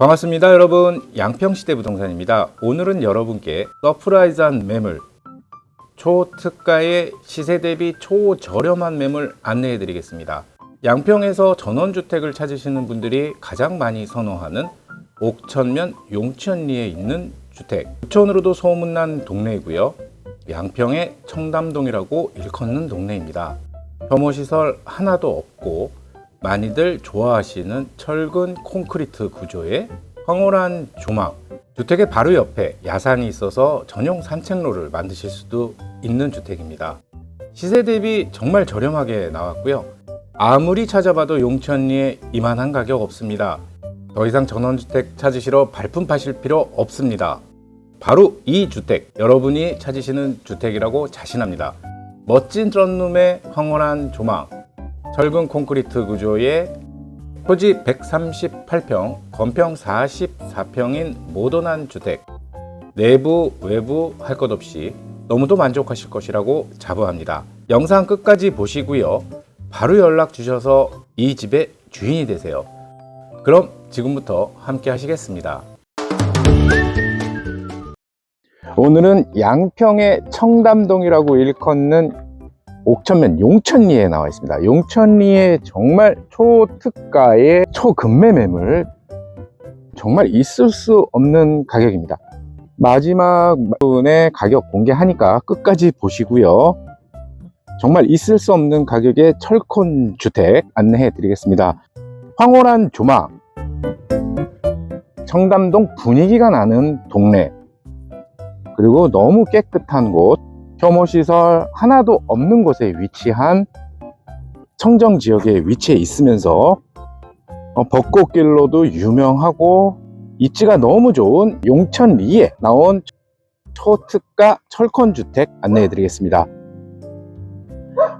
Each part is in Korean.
반갑습니다 여러분. 양평시대 부동산입니다. 오늘은 여러분께 서프라이즈한 매물 초특가의 시세 대비 초저렴한 매물 안내해 드리겠습니다. 양평에서 전원주택을 찾으시는 분들이 가장 많이 선호하는 옥천면 용천리에 있는 주택. 부천으로도 소문난 동네이고요. 양평의 청담동이라고 일컫는 동네입니다. 혐오시설 하나도 없고 많이들 좋아하시는 철근 콘크리트 구조의 황홀한 조망. 주택의 바로 옆에 야산이 있어서 전용 산책로를 만드실 수도 있는 주택입니다. 시세 대비 정말 저렴하게 나왔고요. 아무리 찾아봐도 용천리에 이만한 가격 없습니다. 더 이상 전원주택 찾으시러 발품 파실 필요 없습니다. 바로 이 주택 여러분이 찾으시는 주택이라고 자신합니다. 멋진 썬룸의 황홀한 조망 철근 콘크리트 구조의 토지 138평, 건평 44평인 모던한 주택. 내부, 외부 할 것 없이 너무도 만족하실 것이라고 자부합니다. 영상 끝까지 보시고요. 바로 연락 주셔서 이 집의 주인이 되세요. 그럼 지금부터 함께 하시겠습니다. 오늘은 양평의 청담동이라고 일컫는 옥천면 용천리에 나와 있습니다. 용천리에 정말 초특가의 초급매 매물 정말 있을 수 없는 가격입니다. 마지막 부분에 가격 공개하니까 끝까지 보시고요. 정말 있을 수 없는 가격의 철콘 주택 안내해 드리겠습니다. 황홀한 조망, 청담동 분위기가 나는 동네, 그리고 너무 깨끗한 곳, 혐오시설 하나도 없는 곳에 위치한 청정 지역에 위치해 있으면서 어, 벚꽃길로도 유명하고 입지가 너무 좋은 용천 리에 나온 초특가 철콘주택 안내해 드리겠습니다.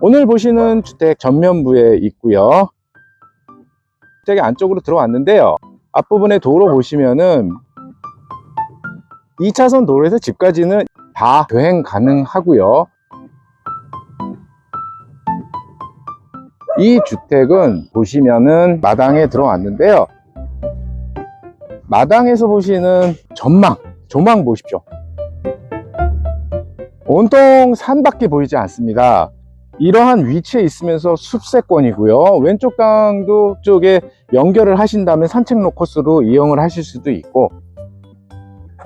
오늘 보시는 주택 전면부에 있고요. 주택의 안쪽으로 들어왔는데요. 앞부분에 도로 보시면은 2차선 도로에서 집까지는 다 주행 가능하고요. 이 주택은 보시면은 마당에 들어왔는데요. 마당에서 보시는 전망, 조망 보십시오. 온통 산밖에 보이지 않습니다. 이러한 위치에 있으면서 숲세권이고요. 왼쪽 강도 쪽에 연결을 하신다면 산책로 코스로 이용을 하실 수도 있고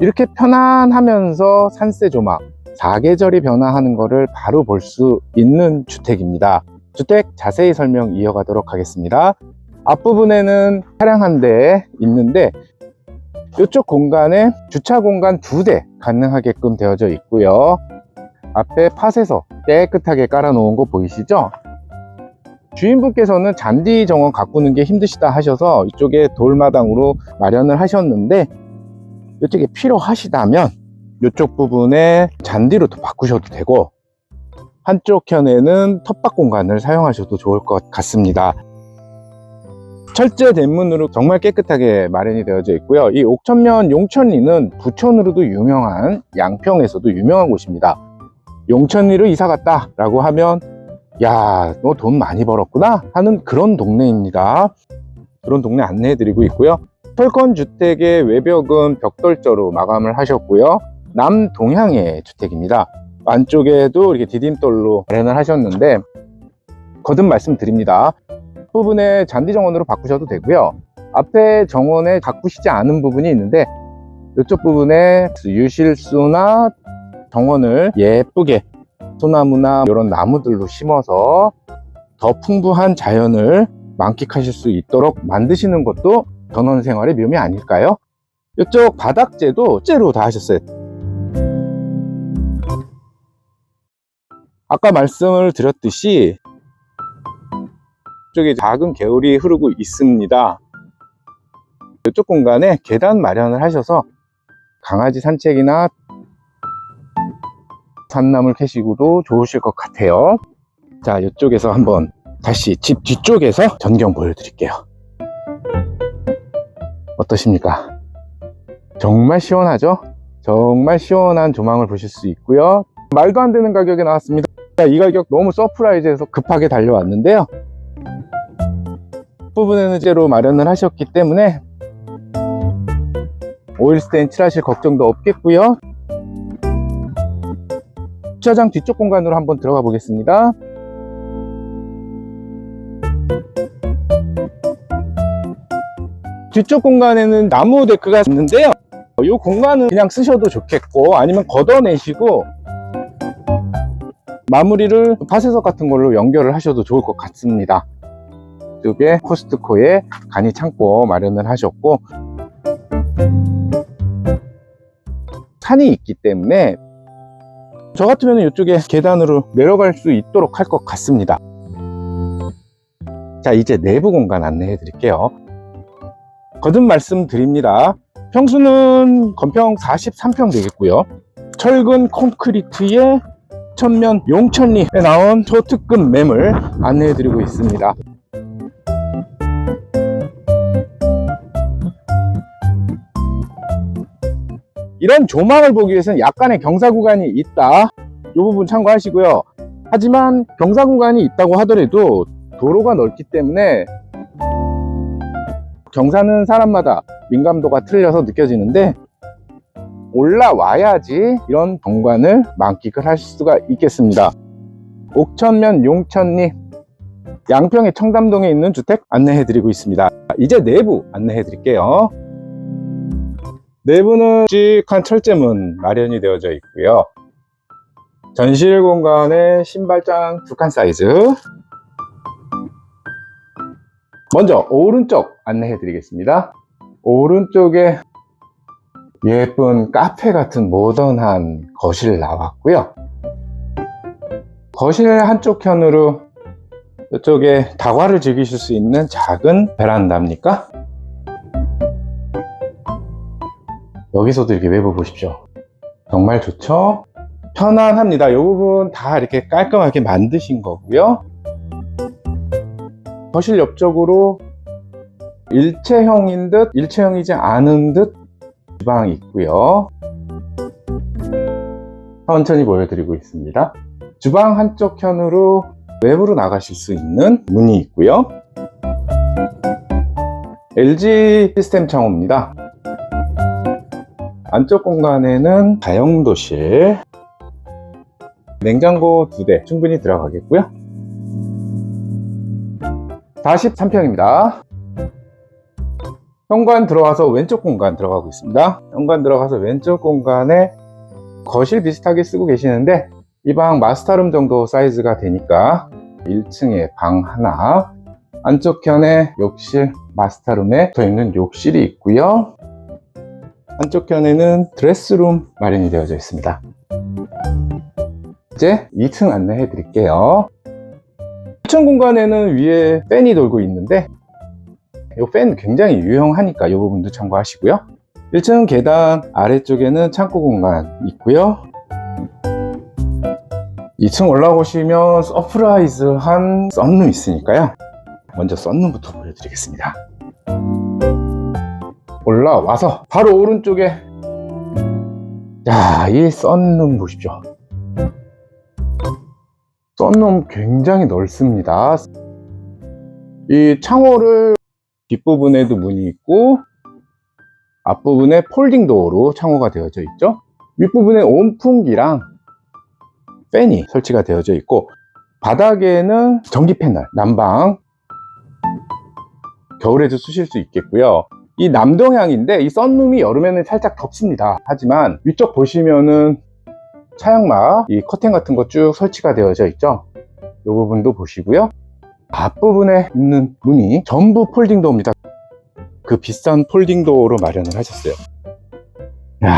이렇게 편안하면서 산세 조망, 사계절이 변화하는 것을 바로 볼 수 있는 주택입니다. 주택 자세히 설명 이어가도록 하겠습니다. 앞부분에는 차량 한 대 있는데 이쪽 공간에 주차 공간 두 대 가능하게끔 되어져 있고요. 앞에 팥에서 깨끗하게 깔아 놓은 거 보이시죠? 주인분께서는 잔디 정원 가꾸는 게 힘드시다 하셔서 이쪽에 돌마당으로 마련을 하셨는데 이쪽에 필요하시다면 이쪽 부분에 잔디로 또 바꾸셔도 되고 한쪽 편에는 텃밭 공간을 사용하셔도 좋을 것 같습니다. 철제 대문으로 정말 깨끗하게 마련이 되어져 있고요. 이 옥천면 용천리는 부천으로도 유명한 양평에서도 유명한 곳입니다. 용천리로 이사 갔다 라고 하면 야, 너 돈 많이 벌었구나 하는 그런 동네입니다. 그런 동네 안내해 드리고 있고요. 철권 주택의 외벽은 벽돌조로 마감을 하셨고요. 남동향의 주택입니다. 안쪽에도 이렇게 디딤돌로 마련을 하셨는데 거듭 말씀드립니다. 부분에 잔디 정원으로 바꾸셔도 되고요. 앞에 정원에 가꾸시지 않은 부분이 있는데 이쪽 부분에 유실수나 정원을 예쁘게 소나무나 이런 나무들로 심어서 더 풍부한 자연을 만끽하실 수 있도록 만드시는 것도 전원 생활의 묘미 아닐까요? 이쪽 바닥재도 째로 다 하셨어요. 아까 말씀을 드렸듯이 이쪽에 작은 개울이 흐르고 있습니다. 이쪽 공간에 계단 마련을 하셔서 강아지 산책이나 산나물 캐시고도 좋으실 것 같아요. 자, 이쪽에서 한번 다시 집 뒤쪽에서 전경 보여드릴게요. 어떠십니까? 정말 시원하죠? 정말 시원한 조망을 보실 수 있고요. 말도 안 되는 가격에 나왔습니다. 자, 이 가격 너무 서프라이즈해서 급하게 달려왔는데요. 부분에는 제로 마련을 하셨기 때문에 오일 스테인 칠하실 걱정도 없겠고요. 주차장 뒤쪽 공간으로 한번 들어가 보겠습니다. 뒤쪽 공간에는 나무 데크가 있는데요. 이 공간은 그냥 쓰셔도 좋겠고 아니면 걷어내시고 마무리를 파쇄석 같은 걸로 연결을 하셔도 좋을 것 같습니다. 이쪽에 코스트코에 간이 창고 마련을 하셨고 산이 있기 때문에 저 같으면 이쪽에 계단으로 내려갈 수 있도록 할 것 같습니다. 자, 이제 내부 공간 안내해 드릴게요. 거듭 말씀드립니다. 평수는 건평 43평 되겠고요. 철근 콘크리트에 천면 용천리에 나온 초특급 매물 안내해 드리고 있습니다. 이런 조망을 보기 위해서는 약간의 경사 구간이 있다. 이 부분 참고하시고요. 하지만 경사 구간이 있다고 하더라도 도로가 넓기 때문에 경사는 사람마다 민감도가 틀려서 느껴지는데 올라와야지 이런 경관을 만끽을 하실 수가 있겠습니다. 옥천면 용천리 양평의 청담동에 있는 주택 안내해 드리고 있습니다. 이제 내부 안내해 드릴게요. 내부는 묵직한 철제문 마련이 되어져 있고요. 전실 공간에 신발장 두 칸 사이즈. 먼저 오른쪽 안내해 드리겠습니다. 오른쪽에 예쁜 카페 같은 모던한 거실 나왔고요. 거실 한쪽 편으로 이쪽에 다과를 즐기실 수 있는 작은 베란다입니까? 여기서도 이렇게 외부 보십시오. 정말 좋죠? 편안합니다. 이 부분 다 이렇게 깔끔하게 만드신 거고요. 거실 옆쪽으로 일체형인 듯 일체형이지 않은 듯 주방이 있고요. 천천히 보여드리고 있습니다. 주방 한쪽 편으로 외부로 나가실 수 있는 문이 있고요. LG 시스템 창호입니다. 안쪽 공간에는 다용도실, 냉장고 두 대 충분히 들어가겠고요. 43평입니다. 현관 들어와서 왼쪽 공간 들어가고 있습니다. 현관 들어가서 왼쪽 공간에 거실 비슷하게 쓰고 계시는데 이 방 마스터룸 정도 사이즈가 되니까 1층에 방 하나 안쪽 편에 욕실 마스터룸에 더 있는 욕실이 있고요. 한쪽 편에는 드레스룸 마련이 되어져 있습니다. 이제 2층 안내해 드릴게요. 1층 공간에는 위에 팬이 돌고 있는데 이 팬 굉장히 유용하니까 이 부분도 참고하시고요. 1층 계단 아래쪽에는 창고 공간 있고요. 2층 올라오시면 서프라이즈한 썬룸 있으니까요. 먼저 썬룸부터 보여드리겠습니다. 올라와서 바로 오른쪽에 야, 이 썬룸 보십시오. 썬룸 굉장히 넓습니다. 이 창호를 뒷부분에도 문이 있고 앞부분에 폴딩 도어로 창호가 되어져 있죠. 윗부분에 온풍기랑 팬이 설치가 되어져 있고 바닥에는 전기 패널, 난방 겨울에도 쓰실 수 있겠고요. 이 남동향인데 이 썬룸이 여름에는 살짝 덥습니다. 하지만 위쪽 보시면은 차양막, 이 커튼 같은 거 쭉 설치가 되어져 있죠. 이 부분도 보시고요. 앞부분에 있는 문이 전부 폴딩도어입니다. 그 비싼 폴딩도어로 마련을 하셨어요. 야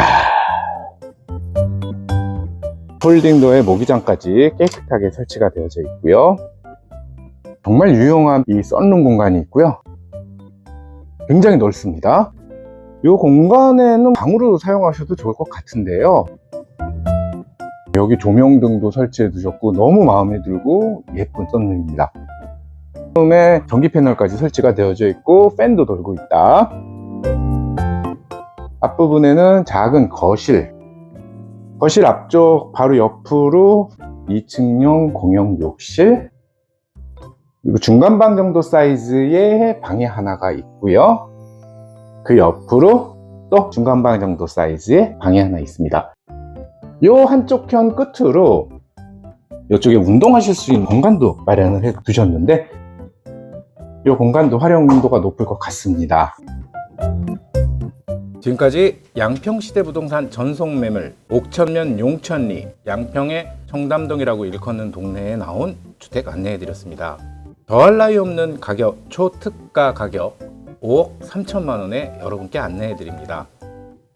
폴딩도어에 모기장까지 깨끗하게 설치가 되어져 있고요. 정말 유용한 이 썬룸 공간이 있고요. 굉장히 넓습니다. 이 공간에는 방으로 사용하셔도 좋을 것 같은데요. 여기 조명등도 설치해 두셨고 너무 마음에 들고 예쁜 썬룸입니다. 처음에 전기 패널까지 설치가 되어져 있고 팬도 돌고 있다. 앞부분에는 작은 거실, 거실 앞쪽 바로 옆으로 2층용 공용 욕실, 그리고 중간방 정도 사이즈의 방이 하나가 있고요. 그 옆으로 또 중간 방 정도 사이즈의 방이 하나 있습니다. 요 한쪽 편 끝으로 이쪽에 운동하실 수 있는 공간도 마련을 해 두셨는데 이 공간도 활용도가 높을 것 같습니다. 지금까지 양평시대 부동산 전속 매물 옥천면 용천리 양평의 청담동이라고 일컫는 동네에 나온 주택 안내해 드렸습니다. 더할 나위 없는 가격 초특가 가격 5억 3천만 원에 여러분께 안내해 드립니다.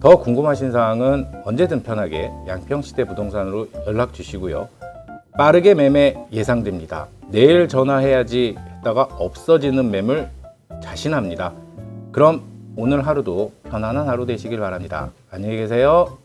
더 궁금하신 사항은 언제든 편하게 양평시대 부동산으로 연락 주시고요. 빠르게 매매 예상됩니다. 내일 전화해야지 했다가 없어지는 매물 자신합니다. 그럼 오늘 하루도 편안한 하루 되시길 바랍니다. 안녕히 계세요.